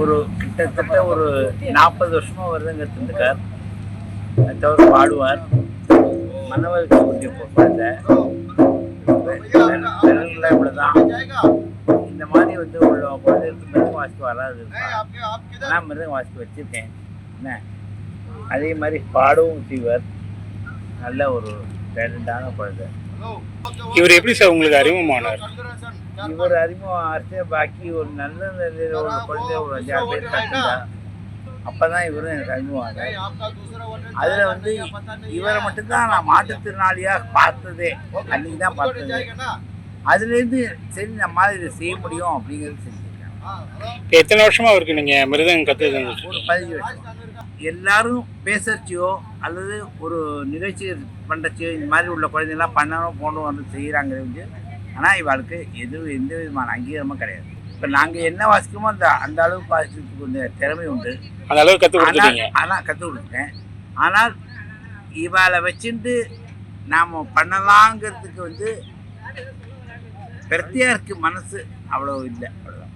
ஒரு கிட்டத்தட்ட ஒரு நாற்பது வருஷமாக வருதுங்க இருக்கார் அது தவிர பாடுவார். மன்னவர்கள் கூட்டிய குழந்தை இவ்வளோ தான் இந்த மாதிரி வந்து உள்ள குழந்தைகளுக்கு மிருகம் வாசிக்க வராது. நான் மிருகம் வாசிக்க வச்சிருக்கேன். என்ன? அதே மாதிரி பாடவும் செய்வார். நல்ல ஒரு டேலண்டான குழந்தை. இவர் எப்படி சார் உங்களுக்கு அறிமுகமானார்? இவர் அறிமுகம் ஆச்சு பாக்கி ஒரு நல்ல நிலையில ஒரு குழந்தை ஒரு அஞ்சாறு பேர் கட்டுங்க அப்பதான் இவரும் எனக்கு அறிமுகம் அதுல வந்து இவரை மட்டும்தான் நான் மாற்றுத்திறனாளியா பார்த்ததே. அன்னைக்கு தான் பார்த்தது. அதுல இருந்து சரி நம்மளால இதை செய்ய முடியும் அப்படிங்கிறது செஞ்சிருக்கேன் எத்தனை வருஷமா அவருக்கு நீங்க மிருதங்க தந்துட்டு ஒரு பதினஞ்சு வருஷம். எல்லாரும் பேசறச்சியோ அல்லது ஒரு நிகழ்ச்சி பண்ணுறச்சியோ இந்த மாதிரி உள்ள குழந்தைங்களாம் பண்ணணும் போகணும் வந்து செய்கிறாங்க வந்து ஆனால் இவளுக்கு எது எந்த விதமான அங்கீகாரமும் கிடையாது. இப்போ நாங்கள் என்ன வாசிக்கமோ அந்த அந்த அளவுக்கு வாசிக்கிறதுக்கு கொஞ்சம் திறமை உண்டு. அந்த அளவுக்கு கொடுத்துட்டீங்க. ஆனால் ஆனால் கற்றுக் கொடுத்துட்டேன். ஆனால் இவளை வச்சுட்டு நாம் பண்ணலாங்கிறதுக்கு வந்து பிரத்தியாருக்கு மனசு. அவ்வளோ இல்லை அவ்வளோதான்